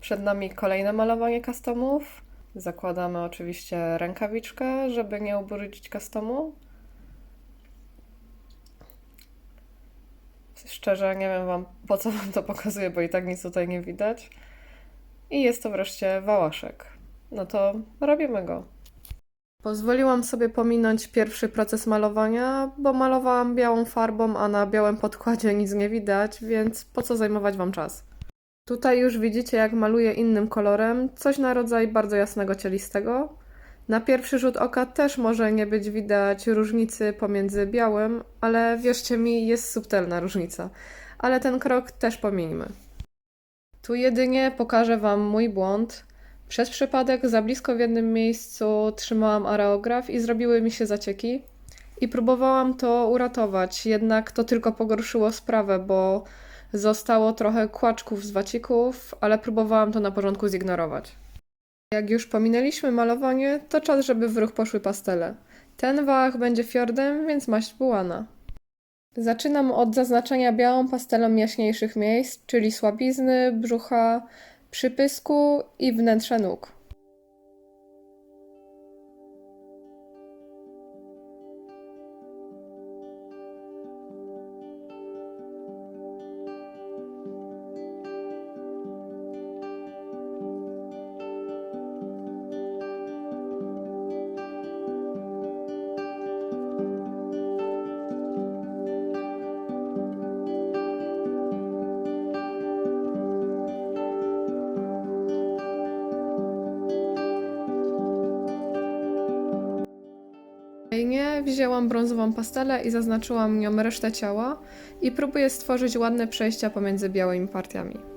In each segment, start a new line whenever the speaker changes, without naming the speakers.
Przed nami kolejne malowanie customów. Zakładamy oczywiście rękawiczkę, żeby nie ubrudzić customu. Szczerze nie wiem wam po co wam to pokazuję, bo i tak nic tutaj nie widać. I jest to wreszcie wałaszek. No to robimy go. Pozwoliłam sobie pominąć pierwszy proces malowania, bo malowałam białą farbą, a na białym podkładzie nic nie widać, więc po co zajmować wam czas? Tutaj już widzicie, jak maluję innym kolorem, coś na rodzaj bardzo jasnego cielistego. Na pierwszy rzut oka też może nie być widać różnicy pomiędzy białym, ale wierzcie mi, jest subtelna różnica. Ale ten krok też pomijmy. Tu jedynie pokażę Wam mój błąd. Przez przypadek za blisko w jednym miejscu trzymałam areograf i zrobiły mi się zacieki. I próbowałam to uratować, jednak to tylko pogorszyło sprawę, bo Zostało trochę kłaczków z wacików, ale próbowałam to na porządku zignorować. Jak już pominęliśmy malowanie, to czas, żeby w ruch poszły pastele. Ten wałach będzie fiordem, więc maść bułana. Zaczynam od zaznaczenia białą pastelą jaśniejszych miejsc, czyli słabizny, brzucha, przypysku i wnętrza nóg. Wzięłam brązową pastelę i zaznaczyłam nią resztę ciała i próbuję stworzyć ładne przejścia pomiędzy białymi partiami.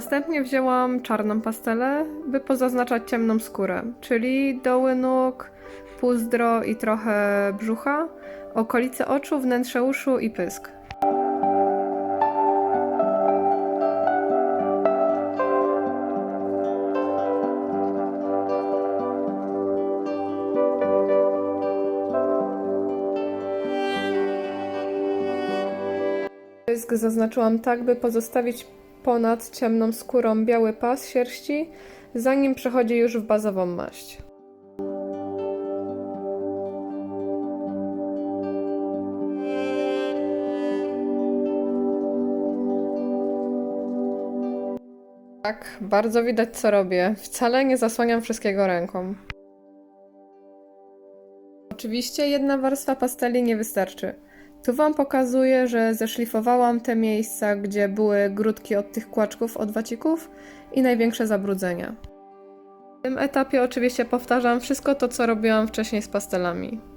Następnie wzięłam czarną pastelę, by pozaznaczać ciemną skórę, czyli doły nóg, pózdro i trochę brzucha, okolice oczu, wnętrze uszu i pysk. Pysk zaznaczyłam tak, by pozostawić ponad ciemną skórą biały pas sierści, zanim przechodzi już w bazową maść. Tak, bardzo widać co robię. Wcale nie zasłaniam wszystkiego ręką. Oczywiście jedna warstwa pasteli nie wystarczy. Tu Wam pokazuję, że zeszlifowałam te miejsca, gdzie były grudki od tych kłaczków od wacików i największe zabrudzenia. W tym etapie oczywiście powtarzam wszystko to, co robiłam wcześniej z pastelami.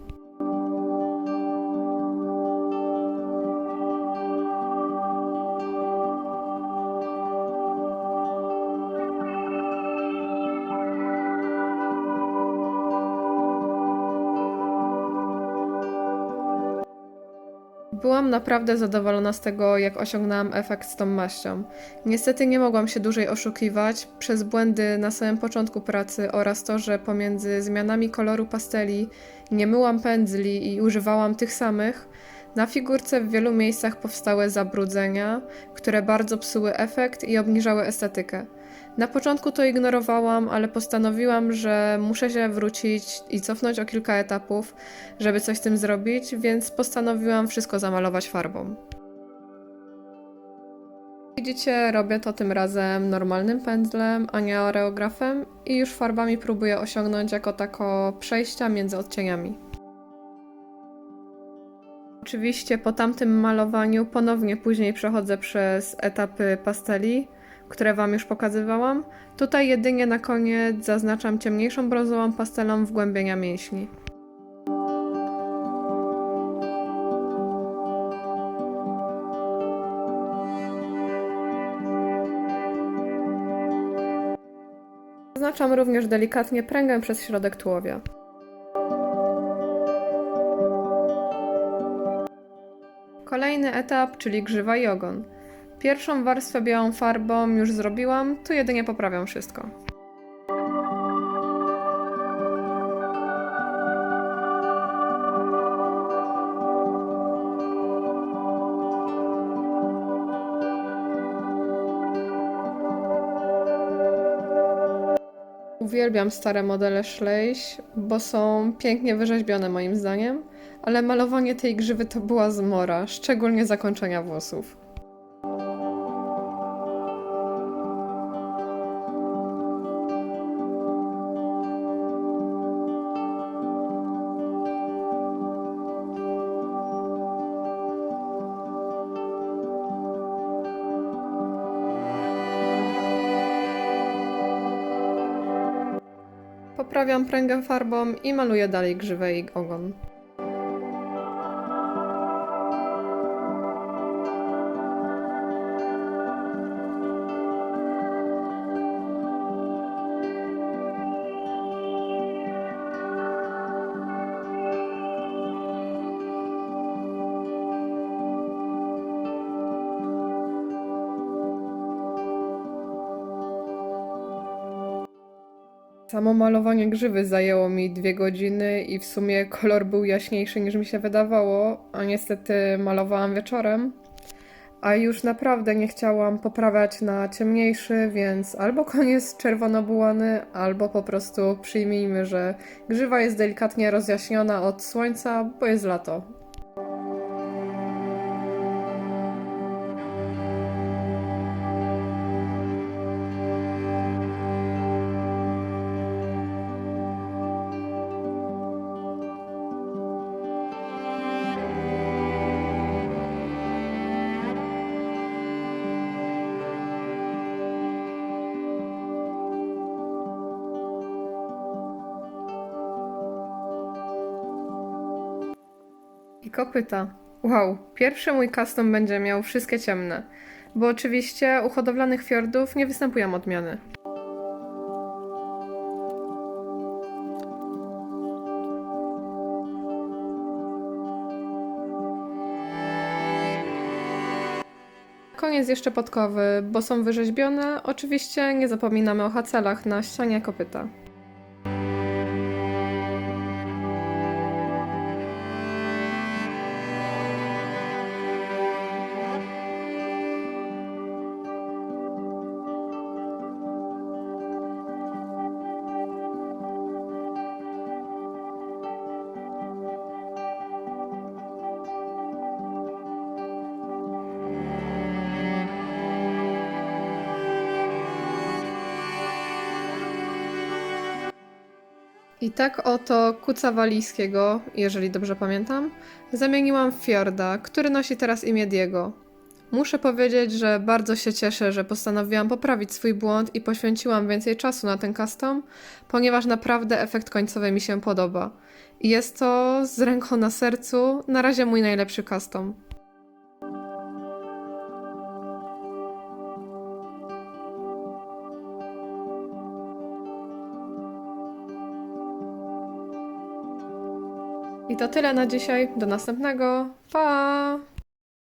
Byłam naprawdę zadowolona z tego, jak osiągnęłam efekt z tą maścią. Niestety nie mogłam się dłużej oszukiwać przez błędy na samym początku pracy oraz to, że pomiędzy zmianami koloru pasteli nie myłam pędzli i używałam tych samych. Na figurce w wielu miejscach powstały zabrudzenia, które bardzo psuły efekt i obniżały estetykę. Na początku to ignorowałam, ale postanowiłam, że muszę się wrócić i cofnąć o kilka etapów, żeby coś z tym zrobić, więc postanowiłam wszystko zamalować farbą. Widzicie, robię to tym razem normalnym pędzlem, a nie areografem i już farbami próbuję osiągnąć jako tako przejścia między odcieniami. Oczywiście po tamtym malowaniu ponownie później przechodzę przez etapy pasteli, które Wam już pokazywałam. Tutaj jedynie na koniec zaznaczam ciemniejszą brązową pastelą wgłębienia mięśni. Zaznaczam również delikatnie pręgę przez środek tułowia. Kolejny etap, czyli grzywa i ogon. Pierwszą warstwę białą farbą już zrobiłam, tu jedynie poprawiam wszystko. Uwielbiam stare modele Schleich, bo są pięknie wyrzeźbione moim zdaniem, ale malowanie tej grzywy to była zmora, szczególnie zakończenia włosów. Poprawiam pręgę farbą i maluję dalej grzywę i ogon. Samo malowanie grzywy zajęło mi dwie godziny i w sumie kolor był jaśniejszy niż mi się wydawało, a niestety malowałam wieczorem. A już naprawdę nie chciałam poprawiać na ciemniejszy, więc albo koniec czerwono-bułany, albo po prostu przyjmijmy, że grzywa jest delikatnie rozjaśniona od słońca, bo jest lato. Kopyta. Wow, pierwszy mój custom będzie miał wszystkie ciemne, bo oczywiście u hodowlanych fiordów nie występują odmiany. Koniec jeszcze podkowy, bo są wyrzeźbione. Oczywiście nie zapominamy o hacelach na ścianie kopyta. I tak oto kuca walijskiego, jeżeli dobrze pamiętam, zamieniłam w Fjorda, który nosi teraz imię Diego. Muszę powiedzieć, że bardzo się cieszę, że postanowiłam poprawić swój błąd i poświęciłam więcej czasu na ten custom, ponieważ naprawdę efekt końcowy mi się podoba. I jest to z ręką na sercu na razie mój najlepszy custom. I to tyle na dzisiaj. Do następnego. Pa!